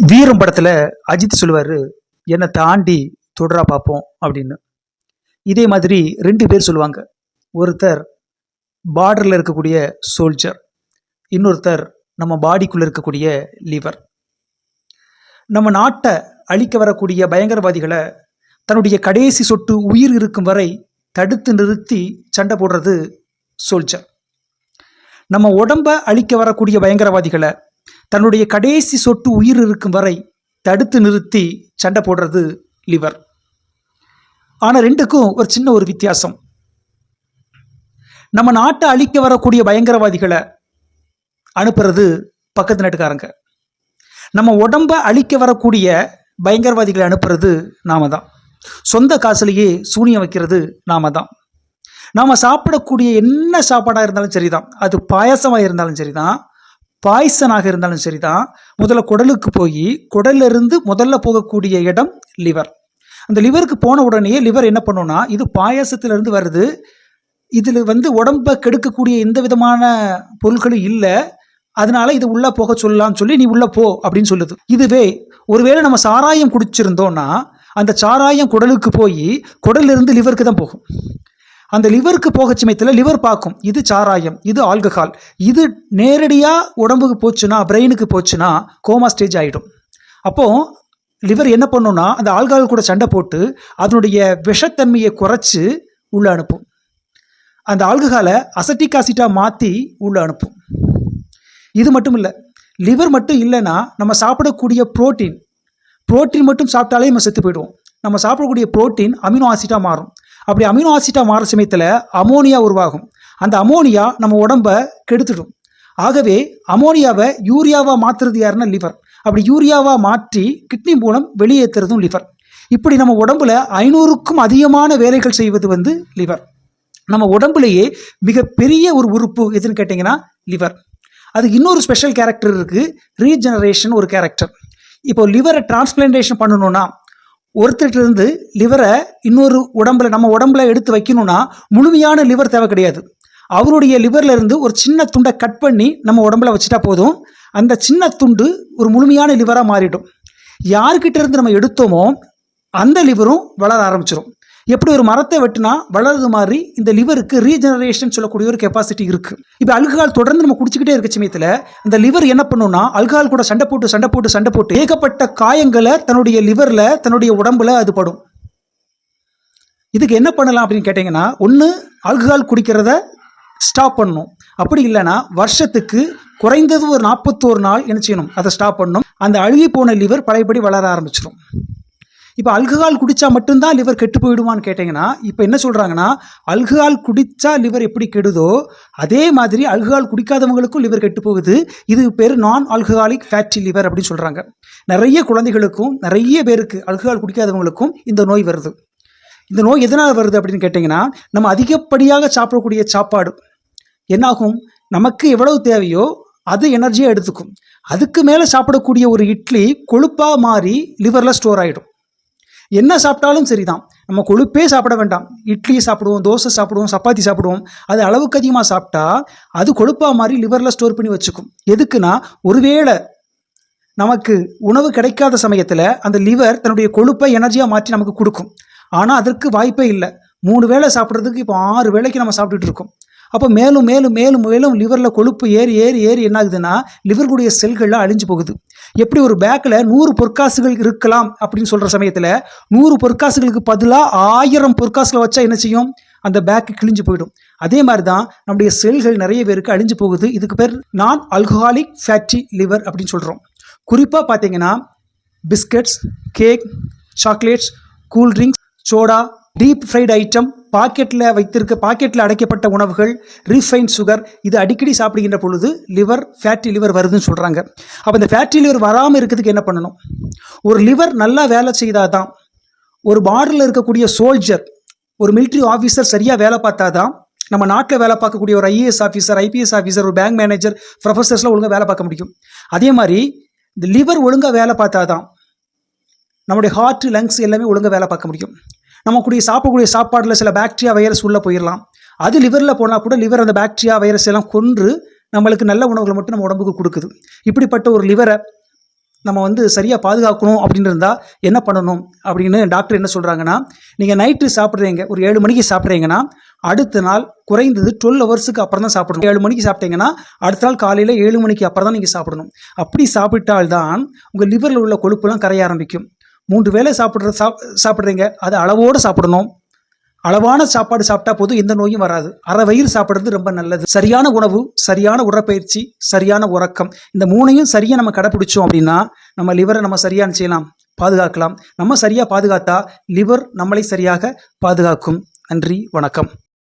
வீரம் படத்தில் அஜித் சொல்லுவார் என்னை தாண்டி தொடரா பார்ப்போம் அப்படின்னு. இதே மாதிரி ரெண்டு பேர் சொல்லுவாங்க. ஒருத்தர் பார்டரில் இருக்கக்கூடிய சோல்ஜர் இன்னொருத்தர் நம்ம பாடிக்குள்ளே இருக்கக்கூடிய லிவர் நம்ம நாட்டை அழிக்க வரக்கூடிய பயங்கரவாதிகளை தன்னுடைய கடைசி சொட்டு உயிர் இருக்கும் வரை தடுத்து நிறுத்தி சண்டை போடுறது சோல்ஜர் நம்ம உடம்ப அழிக்க வரக்கூடிய பயங்கரவாதிகளை தன்னுடைய கடைசி சொட்டு உயிர் இருக்கும் வரை தடுத்து நிறுத்தி சண்டை போடுறது லிவர். ஆனால் ரெண்டுக்கும் ஒரு சின்ன ஒரு வித்தியாசம். நம்ம நாட்டை அழிக்க வரக்கூடிய பயங்கரவாதிகளை அனுப்புறது பக்கத்து நாட்டுக்காரங்க. நம்ம உடம்ப அழிக்க வரக்கூடிய பயங்கரவாதிகளை அனுப்புறது நாம தான். சொந்த காசுலேயே சூனியம் வைக்கிறது நாம தான். நாம் சாப்பிடக்கூடிய என்ன சாப்பாடாக இருந்தாலும் சரிதான். அது பாயசமாக இருந்தாலும் சரிதான். பாய்சனாக இருந்தாலும் சரிதான். முதல்ல குடலுக்கு போய் குடலிருந்து முதல்ல போகக்கூடிய இடம் லிவர். அந்த லிவருக்கு போன உடனே லிவர் என்ன பண்ணும்னா இது பாயாசத்திலிருந்து வருது. இதில் வந்து உடம்பை கெடுக்கக்கூடிய எந்த விதமான பொருட்களும் இல்லை. அதனால இது உள்ளே போக சொல்லலாம்னு சொல்லி நீ உள்ளே போ அப்படின்னு சொல்லுது. இதுவே ஒருவேளை நம்ம சாராயம் குடிச்சிருந்தோம்னா அந்த சாராயம் குடலுக்கு போய் குடலிருந்து இருந்து லிவருக்கு தான் போகும். அந்த லிவருக்கு போக சமயத்தில் லிவர் பார்க்கும் இது சாராயம் இது ஆல்கஹால். இது நேரடியாக உடம்புக்கு போச்சுன்னா பிரெயினுக்கு போச்சுன்னா கோமா ஸ்டேஜ் ஆகிடும் அப்போது லிவர் என்ன பண்ணுன்னா அந்த ஆல்கஹால் கூட சண்டை போட்டு அதனுடைய விஷத்தன்மையை குறைச்சி உள்ளே அனுப்பும். அந்த ஆல்கஹாலை அசட்டிக் ஆசிட்டாக மாற்றி உள்ளே அனுப்பும். இது மட்டும் இல்லை லிவர் மட்டும் இல்லைன்னா நம்ம சாப்பிடக்கூடிய புரோட்டீன் புரோட்டீன் மட்டும் சாப்பிட்டாலே நம்ம செத்து போயிடுவோம். நம்ம சாப்பிடக்கூடிய புரோட்டீன் அமினோ ஆசிட்டாக மாறும். அப்படி அமினோ ஆசிட்டாக மாற சமயத்தில் அமோனியா உருவாகும். அந்த அமோனியா நம்ம உடம்ப கெடுத்துடும். ஆகவே அமோனியாவை யூரியாவாக மாற்றுறது யாருன்னா லிவர். அப்படி யூரியாவாக மாற்றி கிட்னி மூலம் வெளியேற்றுறதும் லிவர். இப்படி நம்ம உடம்புல ஐநூறுக்கும் அதிகமான வேலைகள் செய்வது வந்து லிவர். நம்ம உடம்புலேயே மிகப்பெரிய ஒரு உறுப்பு எதுன்னு கேட்டிங்கன்னா லிவர். அது இன்னொரு ஸ்பெஷல் கேரக்டர் இருக்குது ரீஜெனரேஷன் ஒரு கேரக்டர். இப்போ லிவரை டிரான்ஸ்பிளான்டேஷன் பண்ணணும்னா ஒருத்தர்கிட்ட இருந்து லிவரை இன்னொரு உடம்புல நம்ம உடம்புல எடுத்து வைக்கணும்னா முழுமையான லிவர் தேவை கிடையாது. அவருடைய லிவர்ல இருந்து ஒரு சின்ன துண்டை கட் பண்ணி நம்ம உடம்புல வச்சுட்டா போதும். அந்த சின்ன துண்டு ஒரு முழுமையான லிவராக மாறிடும். யார்கிட்ட இருந்து நம்ம எடுத்தோமோ அந்த லிவரும் வளர ஆரம்பிச்சிடும் எப்படி ஒரு மரத்தை வெட்டினா வளருது மாதிரி இந்த லிவருக்கு ரீஜெனரேஷன் சொல்லக்கூடிய ஒரு கெப்பாசிட்டி இருக்கு. இப்போ அல்கஹால் தொடர்ந்து நம்ம குடிச்சிக்கிட்டே இருக்க சமயத்தில் அந்த லிவர் என்ன பண்ணும்னா அல்கஹால் கூட சண்டை போட்டு சண்டை போட்டு சண்டை போட்டு ஏகப்பட்ட காயங்களை தன்னுடைய லிவரில் தன்னுடைய உடம்புல அது படும். இதுக்கு என்ன பண்ணலாம் அப்படின்னு கேட்டிங்கன்னா ஒன்று ஆல்கஹால் குடிக்கிறத ஸ்டாப் பண்ணணும். அப்படி இல்லைன்னா வருஷத்துக்கு குறைந்தது ஒரு நாற்பத்தோரு நாள் என்ன செய்யணும்? அதை ஸ்டாப் பண்ணணும். அந்த அழுகி போன லிவர் பழையபடி வளர ஆரம்பிச்சிடும் இப்போ அல்கஹால் குடித்தா மட்டும்தான் லிவர் கெட்டு போயிடுமான்னு கேட்டிங்கன்னா இப்போ என்ன சொல்கிறாங்கன்னா அல்கஹால் குடித்தா லிவர் எப்படி கெடுதோ அதே மாதிரி அல்கஹால் குடிக்காதவங்களுக்கும் லிவர் கெட்டு போகுது. இது பேர் நான் ஆல்கஹாலிக் ஃபேட்டி லிவர் அப்படின்னு சொல்கிறாங்க நிறைய குழந்தைகளுக்கும் நிறைய பேருக்கு அல்கஹால் குடிக்காதவங்களுக்கும் இந்த நோய் வருது. இந்த நோய் எதனால் வருது அப்படின்னு கேட்டிங்கன்னா நம்ம அதிகப்படியாக சாப்பிடக்கூடிய சாப்பாடு என்னாகும்? நமக்கு எவ்வளவு தேவையோ அது எனர்ஜியாக எடுத்துக்கும். அதுக்கு மேலே சாப்பிடக்கூடிய ஒரு இட்லி கொழுப்பாக மாறி லிவரில் ஸ்டோர் ஆகிடும் என்ன சாப்பிட்டாலும் சரிதான். நம்ம கொழுப்பே சாப்பிட வேண்டாம். இட்லி சாப்பிடுவோம் தோசை சாப்பிடுவோம் சப்பாத்தி சாப்பிடுவோம். அது அளவுக்கு அதிகமாக சாப்பிட்டா அது கொழுப்பாக மாதிரி லிவரில் ஸ்டோர் பண்ணி வச்சுக்கும். எதுக்குன்னா ஒருவேளை நமக்கு உணவு கிடைக்காத சமயத்தில் அந்த லிவர் தன்னுடைய கொழுப்பை எனர்ஜியாக மாற்றி நமக்கு கொடுக்கும். ஆனால் அதற்கு வாய்ப்பே இல்லை. மூணு வேளை சாப்பிட்றதுக்கு இப்போ ஆறு வேளைக்கு நம்ம சாப்பிட்டுட்டு இருக்கோம். அப்போ மேலும் மேலும் மேலும் மேலும் லிவரில் கொழுப்பு ஏறி ஏறி ஏறி என்ன ஆகுதுன்னா லிவர்களுடைய செல்கள்லாம் அழிஞ்சு போகுது. எப்படி ஒரு பேக்கில் நூறு பொற்காசுகள் இருக்கலாம் அப்படின்னு சொல்கிற சமயத்தில் நூறு பொற்காசுகளுக்கு பதிலாக ஆயிரம் பொற்காசுகளை வச்சா என்ன செய்யும்? அந்த பேக்கு கிழிஞ்சு போயிடும். அதே மாதிரி தான் நம்முடைய செல்கள் நிறைய பேருக்கு அழிஞ்சு போகுது. இதுக்கு பேர் நான் அல்கஹாலிக் ஃபேட்டி லிவர் அப்படின்னு சொல்கிறோம் குறிப்பாக பார்த்தீங்கன்னா biscuits cake chocolates cool drinks soda deep fried item பாக்கெட்டில் வைத்திருக்க பாக்கெட்டில் அடைக்கப்பட்ட உணவுகள் ரீஃபைன் சுகர் இது அடிக்கடி சாப்பிடுகின்ற பொழுது லிவர் ஃபேட்டி லிவர் வருதுன்னு சொல்கிறாங்க அப்போ இந்த ஃபேட்டி லிவர் வராமல் இருக்கிறதுக்கு என்ன பண்ணணும்? ஒரு லிவர் நல்லா வேலை செய்தால் தான் ஒரு பார்டரில் இருக்கக்கூடிய சோல்ஜர் ஒரு மிலிட்ரி ஆஃபீஸர் சரியாக வேலை பார்த்தா தான் நம்ம நாட்டில் வேலை பார்க்கக்கூடிய ஒரு ஐஏஎஸ் ஆஃபீஸர் ஐபிஎஸ் ஆஃபீஸர் ஒரு பேங்க் மேனேஜர் ப்ரொஃபஸர்ஸ்லாம் ஒழுங்காக வேலை பார்க்க முடியும். அதே மாதிரி இந்த லிவர் ஒழுங்காக வேலை பார்த்தா தான் நம்முடைய ஹார்ட் லங்ஸ் எல்லாமே ஒழுங்காக வேலை பார்க்க முடியும். நம்ம கூடிய சாப்பிடக்கூடிய சாப்பாட்டில் சில பாக்டீரியா வைரஸ் உள்ளே போயிடலாம் அது லிவரில் போனால் கூட லிவர் அந்த பாக்டீரியா வைரஸ் எல்லாம் கொன்று நம்மளுக்கு நல்ல உணவுகளை மட்டும் நம்ம உடம்புக்கு கொடுக்குது. இப்படிப்பட்ட ஒரு லிவரை நம்ம வந்து சரியாக பாதுகாக்கணும் அப்படின்னு இருந்தால் என்ன பண்ணணும்? அப்படின்னு டாக்டர் என்ன சொல்கிறாங்கன்னா நீங்கள் நைட்டு சாப்பிட்றீங்க ஒரு ஏழு மணிக்கு சாப்பிட்றீங்கன்னா அடுத்த நாள் குறைந்தது டுவெல் ஹவர்ஸுக்கு அப்புறம் தான் சாப்பிடணும். ஏழு மணிக்கு சாப்பிட்டீங்கன்னா அடுத்த நாள் காலையில் ஏழு மணிக்கு அப்புறம் தான் நீங்கள் சாப்பிடணும். அப்படி சாப்பிட்டால்தான் உங்கள் லிவரில் உள்ள கொழுப்புலாம் கரைய ஆரம்பிக்கும். மூன்று வேளை சாப்பிட்ற சாப் சாப்பிட்றீங்க அது அளவோடு சாப்பிடணும். அளவான சாப்பாடு சாப்பிட்டா போதும் எந்த நோயும் வராது. அரை வயிறு சாப்பிட்றது ரொம்ப நல்லது. சரியான உணவு சரியான உடற்பயிற்சி சரியான உறக்கம். இந்த மூணையும் சரியாக நம்ம கடைப்பிடிச்சோம் அப்படின்னா நம்ம லிவரை நம்ம சரியான செய்யலாம்? பாதுகாக்கலாம். நம்ம சரியாக பாதுகாத்தா லிவர் நம்மளை சரியாக பாதுகாக்கும். நன்றி வணக்கம்.